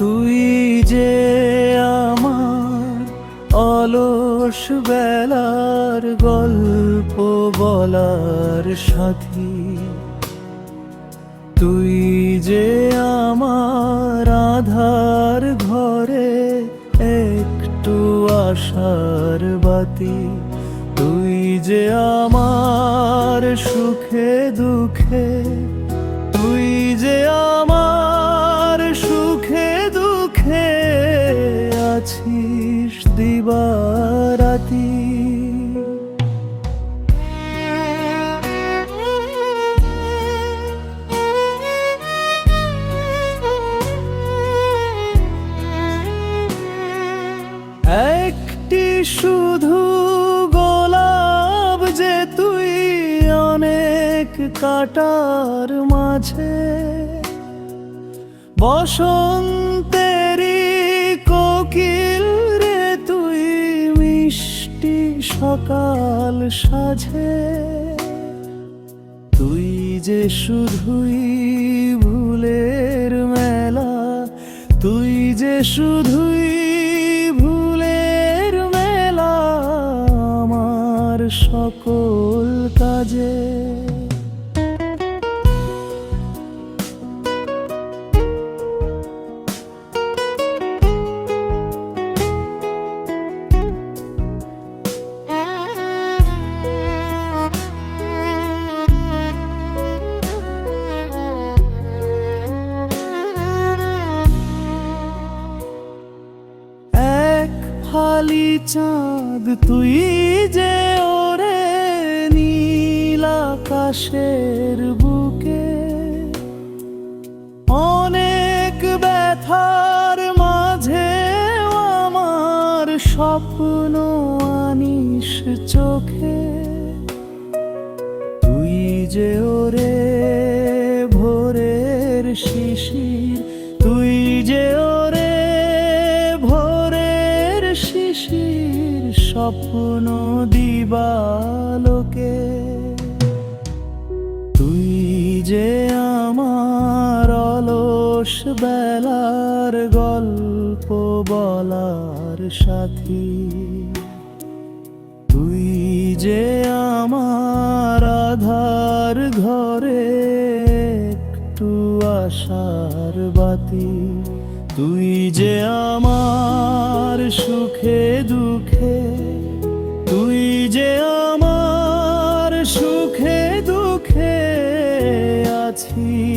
তুই যে আমার অলস বেলার গল্প বলার সাথী, তুই যে আমার আধার ঘরে একটু আশার বাতি, তুই যে আমার সুখে দুঃখে দিবারাতি একটি শুধু গোলাপ যে তুই অনেক কাটার মাঝে। বসন্তেরি সকাল সাঝে, তুই যে শুধুই ভুলের মেলা, তুই যে শুধুই ভুলের মেলা, আমার সকল কাজে ফালি চাঁদ, তুই যে ওরে নীল আকাশের বুকে। অনেক ব্যথার মাঝে আমার স্বপ্ন আনিস চোখে। তুই যে ওরে ভোরের শিশির স্বপ্ন দিবালোকে। তুই যে আমার অলস বেলার গল্প বলার সাথী, তুই যে আমার আধার ঘরে একটু আশার বাতি, তুই যে আমার সুখে দুঃখে আমার